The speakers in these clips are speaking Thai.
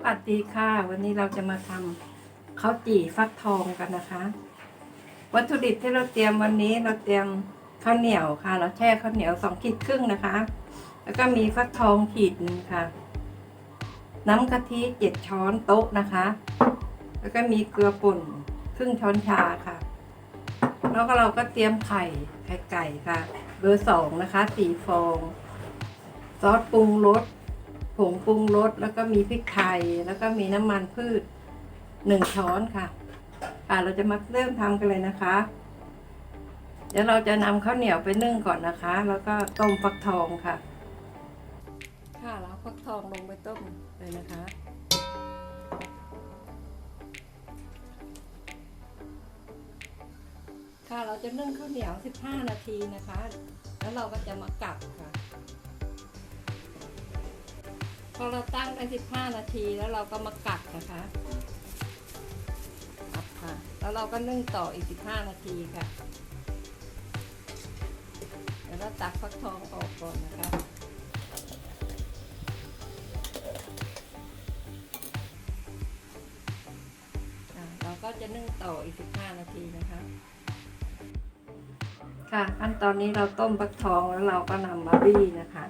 สวัสดีค่ะ วันนี้เราจะมาทำข้าวจี่ฟักทองกันนะคะ วัตถุดิบที่เราเตรียมวันนี้เราเตรียมข้าวเหนียวค่ะ เราแช่ข้าวเหนียวสองขีดครึ่งนะคะ แล้วก็มีฟักทองขีดนึงค่ะ น้ำกะทิเจ็ดช้อนโต๊ะนะคะ แล้วก็มีเกลือป่นครึ่งช้อนชาค่ะ แล้วก็เราก็เตรียมไข่ไข่ไก่ค่ะ เบอร์สองนะคะสี่ฟอง ซอสปรุงรส ผงปรุงรสแล้วก็มีพริกไทย แล้วก็มีน้ำมันพืชหนึ่งช้อนค่ะ อ่าเราจะมาเริ่มทำกันเลยนะคะ เดี๋ยวเราจะนำข้าวเหนียวไปนึ่งก่อนนะคะ แล้วก็ต้มฟักทองค่ะ ค่ะแล้วฟักทองลงไปต้มเลยนะคะค่ะเราจะนึ่งข้าวเหนียว 15 นาทีนะคะ แล้วเราก็จะมากลับค่ะ พอเราตั้งได้15 นาทีแล้วเราก็มากัดนะคะกัดค่ะ แล้วเราก็นึ่งต่ออีก 15 นาทีค่ะ เดี๋ยวเราตักฟักทองออกก่อนนะคะอะเราก็จะนึ่งต่ออีก 15 นาทีนะคะ ค่ะ ขั้นตอนนี้เราต้มฟักทองแล้วเราก็นำมาบี้นะคะ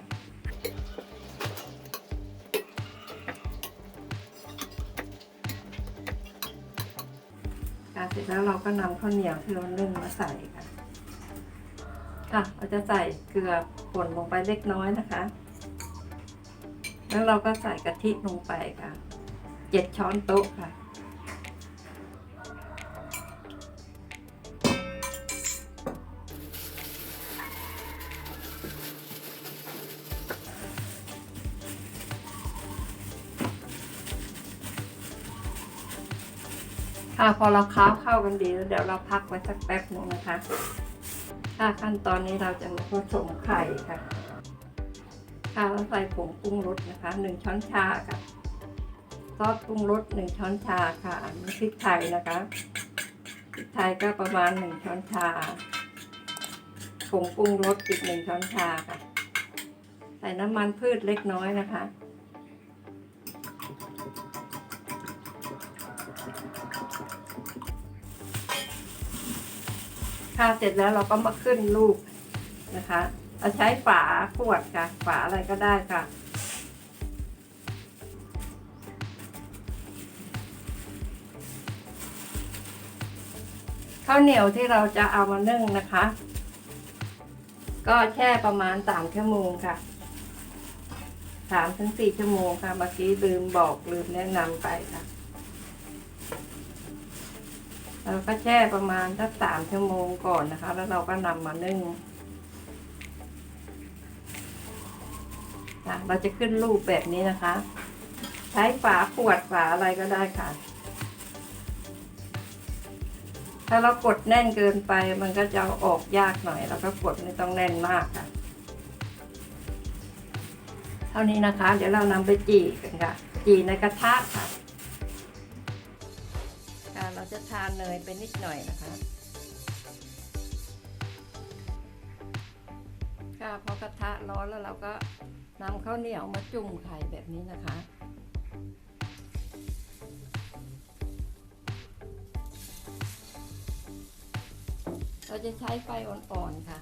ค่ะเสร็จแล้วเราก็นำข้าวเหนียวที่เรานึ่งมาใส่ค่ะค่ะเราจะใส่เกลือป่นลงไปเล็กน้อยนะคะ แล้วเราก็ใส่กะทิลงไปค่ะเจ็ดช้อนโต๊ะค่ะ ค่ะพอเราค้าเข้ากันดีแล้วเดี๋ยวเราพักไว้สักแป๊บหนึ่งนะคะ ค่ะขั้นตอนนี้เราจะมาผสมไข่ค่ะ ค่ะเราใส่ผงปรุงรสนะคะหนึ่งช้อนชาค่ะซอสปรุงรสหนึ่งช้อนชาค่ะอันนี้พริกไทยนะคะพริกไทยก็ประมาณหนึ่งช้อนชาผงปรุงรสอีกหนึ่งช้อนชาค่ะ ใส่น้ำมันพืชเล็กน้อยนะคะ ค่ะเสร็จแล้วเราก็มาขึ้นลูกนะคะเราใช้ฝาขวดค่ะ ฝาอะไรก็ได้ค่ะ ข้าวเหนียวที่เราจะเอามานึ่งนะคะ ก็แช่ประมาณสามชั่วโมงค่ะสามถึงสี่ชั่วโมงค่ะ เมื่อกี้ลืมบอกลืมแนะนำไปค่ะ เราก็แช่ประมาณสักสามชั่วโมงก่อนนะคะ แล้วเราก็นำมานึ่งค่ะเราจะขึ้นรูปแบบนี้นะคะ ใช้ฝาขวดฝาอะไรก็ได้ค่ะ ถ้าเรากดแน่นเกินไปมันก็จะออกยากหน่อย แล้วก็กดไม่ต้องแน่นมากค่ะ เท่านี้นะคะ เดี๋ยวเรานำไปจี่กันค่ะ จี่ในกระทะค่ะ เราจะทานเนยไปนิดหน่อยนะคะค่ะพอกระทะร้อนแล้วเราก็นำข้าวเหนียวมาจุ่มไข่แบบนี้นะคะเราจะใช้ไฟอ่อนๆค่ะ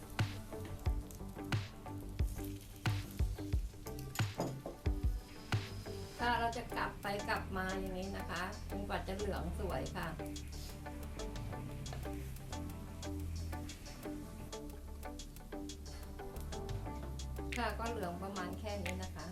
เราจะกลับไปกลับมาอย่างนี้นะคะจนกว่าจะเหลืองสวยค่ะ ค่ะก็เหลืองประมาณแค่นี้นะคะ